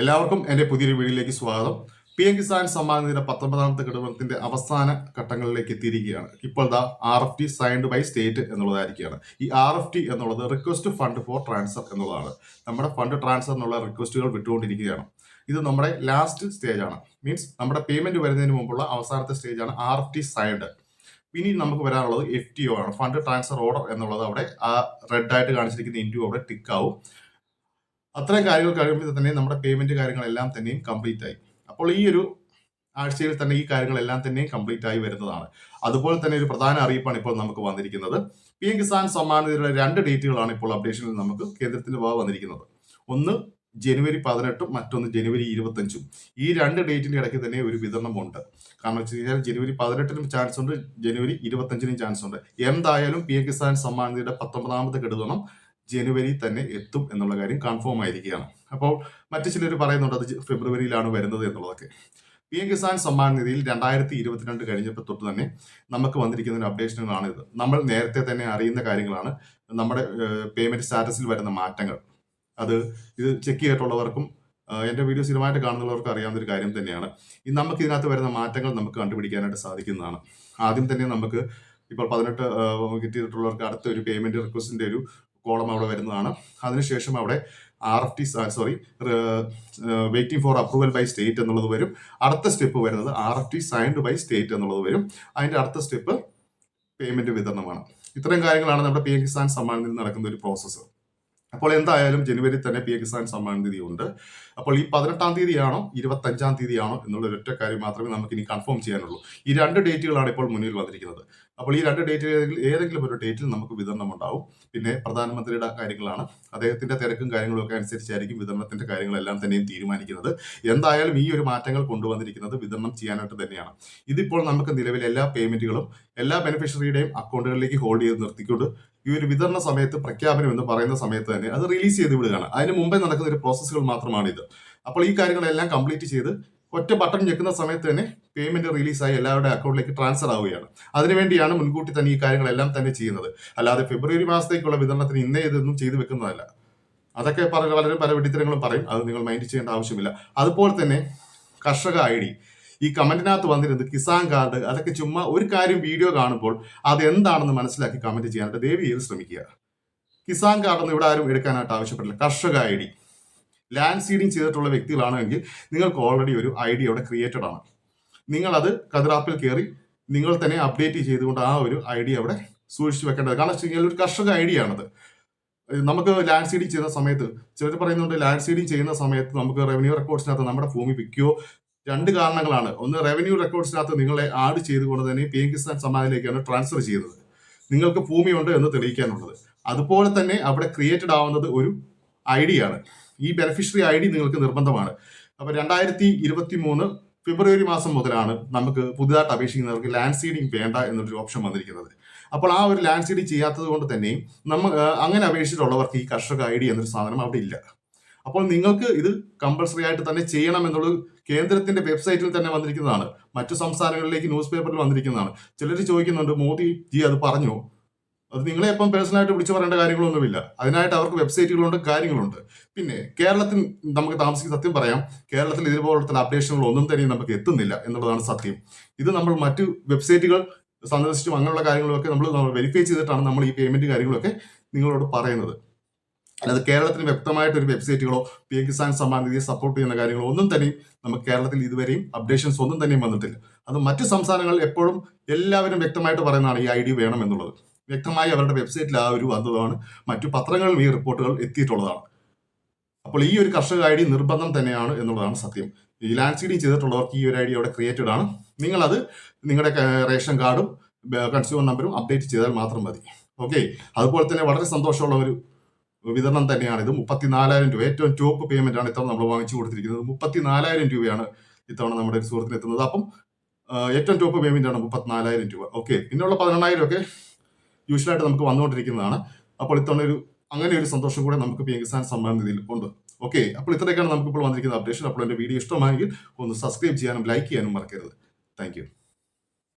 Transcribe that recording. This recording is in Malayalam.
എല്ലാവർക്കും എന്റെ പുതിയൊരു വീഡിയോയിലേക്ക് സ്വാഗതം. പി എം കിസാൻ സമ്മാൻ നിധിയുടെ പത്തൊമ്പതാമത്തെ ഘടകത്തിന്റെ അവസാന ഘട്ടങ്ങളിലേക്ക് എത്തിയിരിക്കുകയാണ്. ഇപ്പോൾ ദാ R F T signed by state എന്നുള്ളതായിരിക്കുകയാണ്. ഈ ആർ എഫ് ടി എന്നുള്ളത് റിക്വസ്റ്റ് ഫണ്ട് ഫോർ ട്രാൻസ്ഫർ എന്നുള്ളതാണ്. നമ്മുടെ ഫണ്ട് ട്രാൻസ്ഫർ എന്നുള്ള റിക്വസ്റ്റുകൾ വിട്ടുകൊണ്ടിരിക്കുകയാണ്. ഇത് നമ്മുടെ ലാസ്റ്റ് സ്റ്റേജ് ആണ്. മീൻസ് നമ്മുടെ പേയ്മെന്റ് വരുന്നതിന് മുമ്പുള്ള അവസാനത്തെ സ്റ്റേജ് ആണ് ആർ എഫ് ടി സൈൻഡ് ഇനി നമുക്ക് വരാനുള്ളത് എഫ് ടി ഒ ആണ്. ഫണ്ട് ട്രാൻസ്ഫർ ഓർഡർ എന്നുള്ളത് അവിടെ ആ റെഡ് ആയിട്ട് കാണിച്ചിരിക്കുന്ന ഇന്റു അവിടെ ടിക്ക് ആവും. അത്രയും കാര്യങ്ങൾ കഴിയുമ്പോൾ തന്നെ നമ്മുടെ പേയ്മെന്റ് കാര്യങ്ങളെല്ലാം തന്നെയും കംപ്ലീറ്റ് ആയി. അപ്പോൾ ഈ ഒരു ആഴ്ചയിൽ തന്നെ ഈ കാര്യങ്ങളെല്ലാം തന്നെയും കംപ്ലീറ്റ് ആയി വരുന്നതാണ്. അതുപോലെ തന്നെ ഒരു പ്രധാന അറിയിപ്പാണ് ഇപ്പോൾ നമുക്ക് വന്നിരിക്കുന്നത്. പി എം കിസാൻ സമ്മാൻ രണ്ട് ഡേറ്റുകളാണ് ഇപ്പോൾ അപ്ഡേഷനിൽ നമുക്ക് കേന്ദ്രത്തിന്റെ ഭാഗം വന്നിരിക്കുന്നത്. ഒന്ന് ജനുവരി പതിനെട്ടും മറ്റൊന്ന് ജനുവരി ഇരുപത്തഞ്ചും. ഈ രണ്ട് ഡേറ്റിന്റെ ഇടയ്ക്ക് തന്നെ ഒരു വിതരണമുണ്ട് കാരണം വെച്ച് കഴിഞ്ഞാൽ ജനുവരി പതിനെട്ടിനും ചാൻസ് ഉണ്ട് ജനുവരി ഇരുപത്തഞ്ചിനും ചാൻസ് ഉണ്ട്. എന്തായാലും പി എം കിസാൻ സമ്മാൻ നിധിയുടെ പത്തൊമ്പതാമത്തെ ഘടകം ജനുവരി തന്നെ എത്തും എന്നുള്ള കാര്യം കൺഫേം ആയിരിക്കുകയാണ്. അപ്പോൾ മറ്റു ചിലർ പറയുന്നുണ്ട് അത് ഫെബ്രുവരിയിലാണ് വരുന്നത് എന്നുള്ളതൊക്കെ. പി എം കിസാൻ സമ്മാൻ നിധിയിൽ രണ്ടായിരത്തി ഇരുപത്തിരണ്ട് കഴിഞ്ഞപ്പോൾ തൊട്ട് തന്നെ നമുക്ക് വന്നിരിക്കുന്ന ഒരു അപ്ഡേഷനുകളാണ് ഇത്. നമ്മൾ നേരത്തെ തന്നെ അറിയുന്ന കാര്യങ്ങളാണ് നമ്മുടെ പേയ്മെന്റ് സ്റ്റാറ്റസിൽ വരുന്ന മാറ്റങ്ങൾ. അത് ഇത് ചെക്ക് ചെയ്തിട്ടുള്ളവർക്കും എന്റെ വീഡിയോ സ്ഥിരമായിട്ട് കാണുന്നവർക്ക് അറിയാവുന്ന ഒരു കാര്യം തന്നെയാണ്. ഈ നമുക്ക് ഇതിനകത്ത് വരുന്ന മാറ്റങ്ങൾ നമുക്ക് കണ്ടുപിടിക്കാനായിട്ട് സാധിക്കുന്നതാണ്. ആദ്യം തന്നെ നമുക്ക് ഇപ്പോൾ പതിനെട്ട് കിട്ടിയിട്ടുള്ളവർക്ക് അടുത്ത ഒരു പേയ്മെന്റ് റിക്വസ്റ്റിന്റെ ഒരു കോളം അവിടെ വരുന്നതാണ്. അതിനുശേഷം അവിടെ R F T sorry waiting for approval by state എന്നുള്ളത് വരും. അടുത്ത സ്റ്റെപ്പ് വരുന്നത് R F T signed by state എന്നുള്ളത് വരും. അതിന്റെ അടുത്ത സ്റ്റെപ്പ് പേയ്മെന്റ് വിതരണമാണ്. ഇത്രയും കാര്യങ്ങളാണ് നമ്മുടെ പി എം കിസാൻ സമ്മാനത്തിൽ നടക്കുന്ന ഒരു പ്രോസസ്സ് അപ്പോൾ എന്തായാലും ജനുവരി തന്നെ പി എ കിസാൻ സമ്മാൻ നിധി ഉണ്ട് അപ്പോൾ ഈ പതിനെട്ടാം തീയതിയാണോ ഇരുപത്തഞ്ചാം തീയതിയാണോ എന്നുള്ള ഒരൊറ്റ കാര്യം മാത്രമേ നമുക്ക് ഇനി കൺഫേം ചെയ്യാനുള്ളൂ. ഈ രണ്ട് ഡേറ്റുകളാണ് ഇപ്പോൾ മുന്നിൽ വന്നിരിക്കുന്നത്. അപ്പോൾ ഈ രണ്ട് ഡേറ്റ് ഏതെങ്കിലും ഏതെങ്കിലും ഒരു ഡേറ്റിൽ നമുക്ക് വിതരണം ഉണ്ടാവും. പിന്നെ പ്രധാനമന്ത്രിയുടെ കാര്യങ്ങളാണ്. അദ്ദേഹത്തിന്റെ തിരക്കും കാര്യങ്ങളും ഒക്കെ അനുസരിച്ചായിരിക്കും വിതരണത്തിന്റെ കാര്യങ്ങളെല്ലാം തന്നെയും തീരുമാനിക്കുന്നത്. എന്തായാലും ഈ ഒരു മാറ്റങ്ങൾ കൊണ്ടുവന്നിരിക്കുന്നത് വിതരണം ചെയ്യാനായിട്ട് തന്നെയാണ്. ഇതിപ്പോൾ നമുക്ക് നിലവിലെ എല്ലാ പേയ്മെന്റുകളും എല്ലാ ബെനിഫിഷ്യറിയുടെയും അക്കൗണ്ടുകളിലേക്ക് ഹോൾഡ് ചെയ്ത് നിർത്തിക്കൊണ്ട് ഈ ഒരു വിതരണ സമയത്ത് പ്രഖ്യാപനം എന്ന് പറയുന്ന സമയത്ത് തന്നെ അത് റിലീസ് ചെയ്ത് വിടുകയാണ്. അതിന് മുമ്പേ നടക്കുന്ന ഒരു പ്രോസസ്സുകൾ മാത്രമാണ് ഇത് അപ്പോൾ ഈ കാര്യങ്ങളെല്ലാം കംപ്ലീറ്റ് ചെയ്ത് ഒറ്റ ബട്ടൺ ഞെക്കുന്ന സമയത്ത് തന്നെ പേയ്മെന്റ് റിലീസായി എല്ലാവരുടെ അക്കൗണ്ടിലേക്ക് ട്രാൻസ്ഫർ ആവുകയാണ്. അതിനുവേണ്ടിയാണ് മുൻകൂട്ടി തന്നെ ഈ കാര്യങ്ങളെല്ലാം തന്നെ ചെയ്യുന്നത്. അല്ലാതെ ഫെബ്രുവരി മാസത്തേക്കുള്ള വിതരണത്തിന് ഇന്നേ ഇതൊന്നും ചെയ്തു വെക്കുന്നതല്ല. അതൊക്കെ പറഞ്ഞ വളരെ പല വിടിത്തരങ്ങളും പറയും. അത് നിങ്ങൾ മൈൻഡ് ചെയ്യേണ്ട ആവശ്യമില്ല. അതുപോലെ തന്നെ കർഷക ഐ ഡി. ഈ കമന്റിനകത്ത് വന്നിരുന്നത് കിസാൻ കാർഡ് അതൊക്കെ ചുമ്മാ ഒരു കാര്യം വീഡിയോ കാണുമ്പോൾ അത് എന്താണെന്ന് മനസ്സിലാക്കി കമന്റ് ചെയ്യാനായിട്ട് ദേവി ചെയ്ത് ശ്രമിക്കുക. കിസാൻ കാർഡൊന്നും ഇവിടെ ആരും എടുക്കാനായിട്ട് ആവശ്യപ്പെടില്ല. കർഷക ഐ ഡി. ലാൻഡ് സീഡിങ് ചെയ്തിട്ടുള്ള വ്യക്തികളാണെങ്കിൽ നിങ്ങൾക്ക് ഓൾറെഡി ഒരു ഐ ഡി അവിടെ ക്രിയേറ്റഡ് ആണ്. നിങ്ങൾ അത് കതിറാപ്പിൽ കയറി നിങ്ങൾ തന്നെ അപ്ഡേറ്റ് ചെയ്തുകൊണ്ട് ആ ഒരു ഐ ഡി അവിടെ സൂക്ഷിച്ചു വെക്കേണ്ടത്. കാരണം വെച്ച് കഴിഞ്ഞാൽ ഒരു കർഷക ഐ ഡി ആണത്. നമുക്ക് ലാൻഡ് സീഡിങ് ചെയ്യുന്ന സമയത്ത് ചിലർ പറയുന്നുണ്ട് ലാൻഡ് സീഡിങ് ചെയ്യുന്ന സമയത്ത് നമുക്ക് റവന്യൂ റെക്കോർഡ്സിനകത്ത് നമ്മുടെ ഭൂമി വിൽക്കുകയോ രണ്ട് കാരണങ്ങളാണ്. ഒന്ന് റവന്യൂ റെക്കോർഡ്സിനകത്ത് നിങ്ങളെ ആഡ് ചെയ്തുകൊണ്ട് തന്നെ പി എം കിസാൻ സമ്മാനിലേക്കാണ് ട്രാൻസ്ഫർ ചെയ്യുന്നത്. നിങ്ങൾക്ക് ഭൂമിയുണ്ട് എന്ന് തെളിയിക്കാനുള്ളത്. അതുപോലെ തന്നെ അവിടെ ക്രിയേറ്റഡ് ആവുന്നത് ഒരു ഐ ആണ്. ഈ ബെനിഫിഷ്യറി ഐ ഡി നിങ്ങൾക്ക് നിർബന്ധമാണ്. അപ്പൊ രണ്ടായിരത്തി ഇരുപത്തി മൂന്ന് ഫെബ്രുവരി മാസം മുതലാണ് നമുക്ക് പുതുതായിട്ട് അപേക്ഷിക്കുന്നവർക്ക് ലാൻഡ് സീഡിങ് വേണ്ട എന്നൊരു ഓപ്ഷൻ വന്നിരിക്കുന്നത്. അപ്പോൾ ആ ഒരു ലാൻഡ് സീഡിങ് ചെയ്യാത്തത് കൊണ്ട് തന്നെയും നമ്മൾ അങ്ങനെ അപേക്ഷിച്ചിട്ടുള്ളവർക്ക് ഈ കർഷക ഐ ഡി എന്നൊരു സാധനം അവിടെ ഇല്ല. അപ്പോൾ നിങ്ങൾക്ക് ഇത് കമ്പൾസറി ആയിട്ട് തന്നെ ചെയ്യണം എന്നുള്ളത് കേന്ദ്രത്തിന്റെ വെബ്സൈറ്റിൽ തന്നെ വന്നിരിക്കുന്നതാണ്. മറ്റു സംസ്ഥാനങ്ങളിലേക്ക് ന്യൂസ് പേപ്പറിൽ വന്നിരിക്കുന്നതാണ്. ചിലർ ചോദിക്കുന്നുണ്ട് മോദി ജി അത് പറഞ്ഞു. അത് നിങ്ങളെ ഇപ്പം പേഴ്സണലായിട്ട് വിളിച്ചു പറയേണ്ട കാര്യങ്ങളൊന്നുമില്ല. അതിനായിട്ട് അവർക്ക് വെബ്സൈറ്റുകളുണ്ട് കാര്യങ്ങളുണ്ട്. പിന്നെ കേരളത്തിൽ നമുക്ക് താമസിക്കുന്ന സത്യം പറയാം കേരളത്തിൽ ഇതുപോലത്തെ അപ്ഡേഷനുകൾ ഒന്നും തന്നെ നമുക്ക് എത്തുന്നില്ല എന്നുള്ളതാണ് സത്യം. ഇത് നമ്മൾ മറ്റു വെബ്സൈറ്റുകൾ സന്ദർശിച്ചും അങ്ങനെയുള്ള കാര്യങ്ങളൊക്കെ നമ്മൾ വെരിഫൈ ചെയ്തിട്ടാണ് നമ്മൾ ഈ പേയ്മെന്റ് കാര്യങ്ങളൊക്കെ നിങ്ങളോട് പറയുന്നത്. അല്ലാതെ കേരളത്തിന് വ്യക്തമായിട്ട് ഒരു വെബ്സൈറ്റുകളോ പി എം കിസാൻ സമ്മാൻ നിധിയെ സപ്പോർട്ട് ചെയ്യുന്ന കാര്യങ്ങളോ ഒന്നും തന്നെയും നമുക്ക് കേരളത്തിൽ ഇതുവരെയും അപ്ഡേഷൻസ് ഒന്നും തന്നെയും വന്നിട്ടില്ല. അത് മറ്റു സംസ്ഥാനങ്ങൾ എപ്പോഴും എല്ലാവരും വ്യക്തമായിട്ട് പറയുന്നതാണ് ഈ ഐ ഡി വേണം എന്നുള്ളത്. വ്യക്തമായി അവരുടെ വെബ്സൈറ്റിൽ ആ ഒരു വന്നതാണ്. മറ്റു പത്രങ്ങളിലും ഈ റിപ്പോർട്ടുകൾ എത്തിയിട്ടുള്ളതാണ്. അപ്പോൾ ഈ ഒരു കർഷക ഐ ഡി നിർബന്ധം തന്നെയാണ് എന്നുള്ളതാണ് സത്യം. ഈ ലാൻഡ് സീഡിങ് ചെയ്തിട്ടുള്ളവർക്ക് ഈ ഒരു ഐ ഡി അവിടെ ക്രിയേറ്റഡ് ആണ്. നിങ്ങളത് നിങ്ങളുടെ റേഷൻ കാർഡും കൺസ്യൂമർ നമ്പറും അപ്ഡേറ്റ് ചെയ്താൽ മാത്രം മതി. ഓക്കെ അതുപോലെ തന്നെ വളരെ സന്തോഷമുള്ള ഒരു വിതരണം തന്നെയാണ്. ഇത് മുപ്പത്തിനാലായിരം രൂപ. ഏറ്റവും ടോപ്പ് പേയ്മെന്റ് ആണ് ഇത്തവണ നമ്മൾ വാങ്ങിച്ചു കൊടുത്തിരിക്കുന്നത്. മുപ്പത്തിനാലായിരം രൂപയാണ് ഇത്തവണ നമ്മുടെ ഒരു സുഹൃത്തിന് എത്തുന്നത്. അപ്പം ഏറ്റവും ടോപ്പ് പേയ്മെന്റ് ആണ് മുപ്പത്തിനാലായിരം രൂപ. ഓക്കെ പിന്നെയുള്ള പതിനെണ്ണായിരം ഒക്കെ യൂഷ്വലായിട്ട് നമുക്ക് വന്നുകൊണ്ടിരിക്കുന്നതാണ്. അപ്പോൾ ഇത്തവണ ഒരു അങ്ങനെ ഒരു സന്തോഷം കൂടെ നമുക്ക് പി എം കിസാൻ സമ്മാന നിധിയിൽ ഉണ്ട്. ഓക്കെ അപ്പോൾ ഇത്രയൊക്കെയാണ് നമുക്കിപ്പോൾ വന്നിരിക്കുന്ന അപ്ഡേഷൻ അപ്പോൾ എന്റെ വീഡിയോ ഇഷ്ടമായെങ്കിൽ ഒന്ന് സബ്സ്ക്രൈബ് ചെയ്യാനും ലൈക്ക് ചെയ്യാനും മറക്കരുത്. താങ്ക്